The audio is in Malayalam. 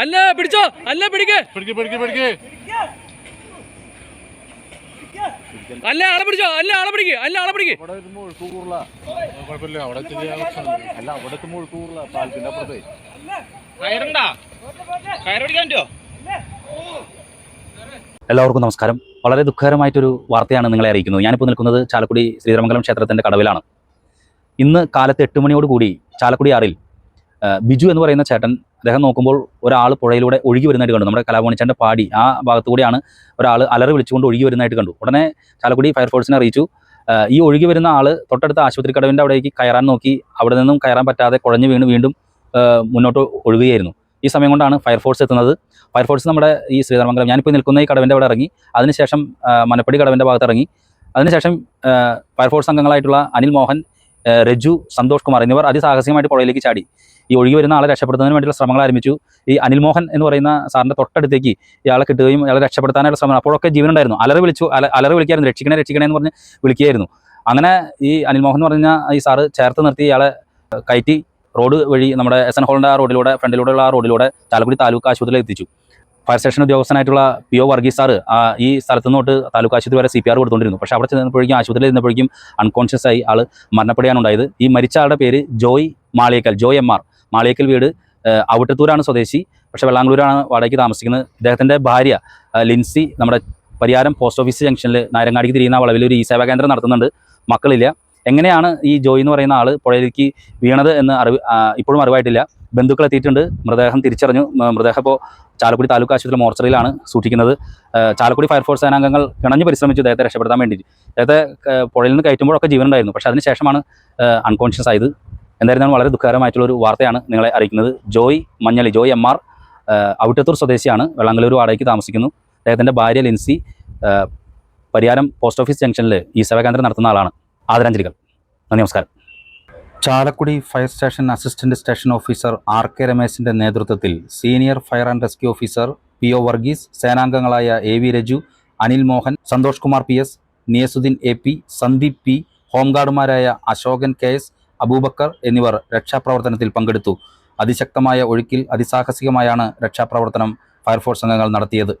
അല്ല പിടിച്ചോ. അല്ല പിടിക്ക്. പിടിക്ക് പിടിക്ക് പിടിക്ക്. അല്ല ആളെ പിടിച്ചോ. അല്ല ആളെ പിടിക്ക്. അല്ല ആളെ പിടിക്ക്. അവിടെ എത്തുമ്പോൾ കുഴപ്പമില്ല. അവിടെ അല്ല അവിടെ എത്തുമ്പോൾ ഒഴുക്ക് കൂറില്ല പാലത്തിന്റെ അപ്പുറത്തെ. കയറുണ്ടാ? കയറ് പിടിക്കാൻ പറ്റുമോ എല്ലാവർക്കും നമസ്കാരം. വളരെ ദുഃഖകരമായിട്ടൊരു വാർത്തയാണ് നിങ്ങളെ അറിയിക്കുന്നത്. ഞാനിപ്പോൾ നിൽക്കുന്നത് ചാലക്കുടി ശ്രീധരമംഗലം ക്ഷേത്രത്തിന്റെ കടവിലാണ്. ഇന്ന് കാലത്ത് എട്ട് മണിയോടുകൂടി ചാലക്കുടി ആറിൽ ബിജു എന്ന് പറയുന്ന ചേട്ടൻ അദ്ദേഹം നോക്കുമ്പോൾ ഒരാൾ പുഴയിലൂടെ ഒഴുകി വരുന്നതായിട്ട് കണ്ടു. നമ്മുടെ കലാഭവണിച്ചന്റെ പാടി ആ ഭാഗത്തു കൂടിയാണ് ഒരാൾ അലറി വിളിച്ചുകൊണ്ട് ഒഴുകി വരുന്നതായിട്ട് കണ്ടു. ഉടനെ ചാലക്കുടി ഫയർഫോഴ്സിനെ അറിയിച്ചു. ഈ ഒഴുകി വരുന്ന ആൾ തൊട്ടടുത്ത ആശുപത്രി കടവിന്റെ അവിടേക്ക് കയറാൻ നോക്കി. അവിടെ നിന്നും കയറാൻ പറ്റാതെ കുഴഞ്ഞു വീണ് വീണ്ടും മുന്നോട്ട് ഒഴുകുകയായിരുന്നു. ഈ സമയം കൊണ്ടാണ് ഫയർഫോഴ്സ് എത്തുന്നത്. ഫയർഫോഴ്സ് നമ്മുടെ ഈ ശ്രീധർമംഗലം ഞാനിപ്പോൾ നിൽക്കുന്ന ഈ കടവിന്റെ അവിടെ ഇറങ്ങി. അതിനുശേഷം മനപ്പടി കടവിന്റെ ഭാഗത്ത് ഇറങ്ങി. അതിനുശേഷം ഫയർഫോഴ്സ് അംഗങ്ങളായിട്ടുള്ള അനിൽ മോഹൻ രജു സന്തോഷ് കുമാർ എന്നിവർ അതിസാഹസികമായിട്ട് പുഴയിലേക്ക് ചാടി. ഈ ഒഴുകി വരുന്ന ആളെ രക്ഷപ്പെടുത്തുന്നതിന് വേണ്ടിയുള്ള ശ്രമങ്ങൾ ആരംഭിച്ചു. ഈ അനിൽ മോഹൻ എന്ന് പറയുന്ന സാറിന്റെ തൊട്ടടുത്തേക്ക് ഇയാളെ കിട്ടുകയും ഇയാളെ രക്ഷപ്പെടുത്താനായിട്ടുള്ള ശ്രമം അപ്പോഴൊക്കെ ജീവനുണ്ടായിരുന്നു അലറി വിളിച്ചു അല അലറി വിളിക്കായിരുന്നു. രക്ഷിക്കണേ രക്ഷിക്കണേ എന്ന് പറഞ്ഞ് വിളിക്കുകയായിരുന്നു. അങ്ങനെ ഈ അനിൽ മോഹൻ എന്ന് പറഞ്ഞ ഈ സാറ് ചേർത്ത് നിർത്തി ഇയാളെ കയറ്റി റോഡ് വഴി നമ്മുടെ എസ് എൻ ഹോളിന്റെ ആ റോഡിലൂടെ ഫ്രണ്ടിലൂടെയുള്ള ആ റോഡിലൂടെ ചാലക്കുടി താലൂക്ക് ആശുപത്രിയിൽ എത്തിച്ചു. ഫയർ സ്റ്റേഷൻ ഉദ്യോഗസ്ഥനായിട്ടുള്ള പി ഒ വർഗീസ് സാറ് ഈ സ്ഥലത്ത് നിന്നോട്ട് താലൂക്ക് ആശുപത്രി വരെ സി പി ആർ കൊടുത്തുകൊണ്ടിരുന്നു പക്ഷേ അവിടെ ചെന്നപ്പോഴേക്കും ആശുപത്രിയിൽ ചെന്നപ്പോഴേക്കും അൺകോൺഷ്യസ് ആയി ആൾ മരണപ്പെടുകയാണുണ്ടായത്. ഈ മരിച്ച ആളുടെ പേര് Joy Maliyekkal Joy M R. Maliyekkal വീട് അവിട്ടത്തൂരാണ് സ്വദേശി. പക്ഷേ വെള്ളാങ്കളൂരാണ് വാടകയ്ക്ക് താമസിക്കുന്നത്. ഇദ്ദേഹത്തിന്റെ ഭാര്യ ലിൻസി നമ്മുടെ പരിയാരം പോസ്റ്റ് ഓഫീസ് ജംഗ്ഷനിൽ നായരങ്ങാടിക്ക് തിരിയുന്ന വളവിൽ ഒരു ഇ സേവാ കേന്ദ്രം നടത്തുന്നുണ്ട്. മക്കളില്ല. എങ്ങനെയാണ് ഈ ജോയ് എന്ന് പറയുന്ന ആൾ പുഴയിലേക്ക് വീണത് എന്ന് അറിവ് ഇപ്പോഴും അറിവായിട്ടില്ല. ബന്ധുക്കൾ എത്തിയിട്ടുണ്ട്. മൃതദേഹം തിരിച്ചറിഞ്ഞു. മൃതദേഹം ഇപ്പോൾ ചാലക്കുടി താലൂക്ക് ആശുപത്രി മോർച്ചറിയിലാണ് സൂക്ഷിക്കുന്നത്. ചാലക്കുടി ഫയർഫോഴ്സ് സേനാംഗങ്ങൾ കിണഞ്ഞു പരിശ്രമിച്ചു അദ്ദേഹത്തെ രക്ഷപ്പെടുത്താൻ വേണ്ടിയിട്ട്. അദ്ദേഹത്തെ പുഴയിൽ നിന്ന് കയറ്റുമ്പോഴൊക്കെ ജീവനുണ്ടായിരുന്നു. പക്ഷേ അതിനുശേഷമാണ് അൺകോൺഷ്യസ് ആയത്. എന്തായിരുന്നാലും വളരെ ദുഃഖകരമായിട്ടുള്ള ഒരു വാർത്തയാണ് നിങ്ങളെ അറിയിക്കുന്നത്. Joy Manjali Joy M R Avittathur സ്വദേശിയാണ്. വെള്ളാങ്കലൂർ വാടകയ്ക്ക് താമസിക്കുന്നു. അദ്ദേഹത്തിന്റെ ഭാര്യ ലിൻസി പരിയാരം പോസ്റ്റ് ഓഫീസ് ജംഗ്ഷനിൽ ഈ സേവാകേന്ദ്രം നടത്തുന്ന ആളാണ്. ആദരാഞ്ജലികൾ. നന്ദി നമസ്കാരം. Chalakudy fire station assistant station officer R K രമേശിന്റെ നേതൃത്വത്തിൽ senior fire and rescue officer P O Varghese സേനാംഗങ്ങളായ A V Raju Anil Mohan Santhosh Kumar P S Niyasudheen A P Sandeep P ഹോംഗാർഡുമാരായ Ashokan K S Abubakar എന്നിവർ രക്ഷാപ്രവർത്തനത്തിൽ പങ്കെടുത്തു. അതിശക്തമായ ഒഴുക്കിൽ അതിസാഹസികമായാണ് രക്ഷാപ്രവർത്തനം ഫയർഫോഴ്സ് അംഗങ്ങൾ നടത്തിയത്.